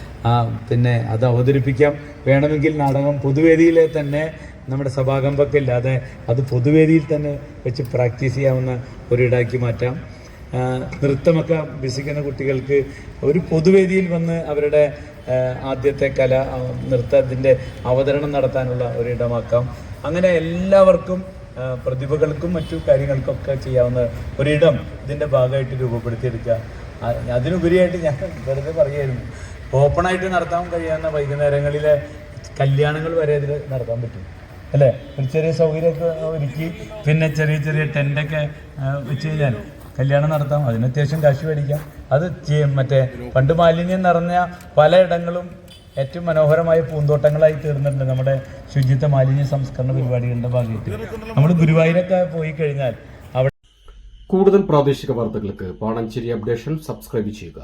പിന്നെ അത് അവതരിപ്പിക്കാം. വേണമെങ്കിൽ നാടകം പൊതുവേദിയിലെ തന്നെ നമ്മുടെ സഭാകമ്പൊക്കെ ഇല്ലാതെ അത് പൊതുവേദിയിൽ തന്നെ വെച്ച് പ്രാക്ടീസ് ചെയ്യാവുന്ന ഒരിടാക്കി മാറ്റാം. നൃത്തമൊക്കെ അഭ്യസിക്കുന്ന കുട്ടികൾക്ക് ഒരു പൊതുവേദിയിൽ വന്ന് അവരുടെ ആദ്യത്തെ കല നൃത്തത്തിന്റെ അവതരണം നടത്താനുള്ള ഒരിടമാക്കാം. അങ്ങനെ എല്ലാവർക്കും പ്രതിഭകൾക്കും മറ്റു കാര്യങ്ങൾക്കൊക്കെ ചെയ്യാവുന്ന ഒരിടം ഇതിന്റെ ഭാഗമായിട്ട് രൂപപ്പെടുത്തിയെടുക്കുക. അതിനുപരിയായിട്ട് ഞാൻ വെറുതെ പറയുമായിരുന്നു ഓപ്പണായിട്ട് നടത്താൻ കഴിയാവുന്ന വൈകുന്നേരങ്ങളിലെ കല്യാണങ്ങൾ വരെ ഇതിൽ നടത്താൻ പറ്റും. അല്ലേ? ഒരു ചെറിയ സൗകര്യമൊക്കെ ഒരുക്കി പിന്നെ ചെറിയ ചെറിയ ടെന്റൊക്കെ വെച്ച് കഴിഞ്ഞാൽ കല്യാണം നടത്താം അതിന് അത്യാവശ്യം കാശ് മേടിക്കാം. അത് മറ്റേ പണ്ട് മാലിന്യം നിറഞ്ഞ പലയിടങ്ങളും ഏറ്റവും മനോഹരമായ പൂന്തോട്ടങ്ങളായി തീർന്നിട്ടുണ്ട് നമ്മുടെ ശുചിത്വ മാലിന്യ സംസ്കരണ പരിപാടികളുടെ ഭാഗമായിട്ട്. നമ്മൾ ഗുരുവായൂരൊക്കെ പോയി കഴിഞ്ഞാൽ അവിടെ കൂടുതൽ പ്രാദേശിക വാർത്തകൾക്ക് പാണഞ്ചേരി അപ്ഡേഷൻ സബ്സ്ക്രൈബ് ചെയ്യുക.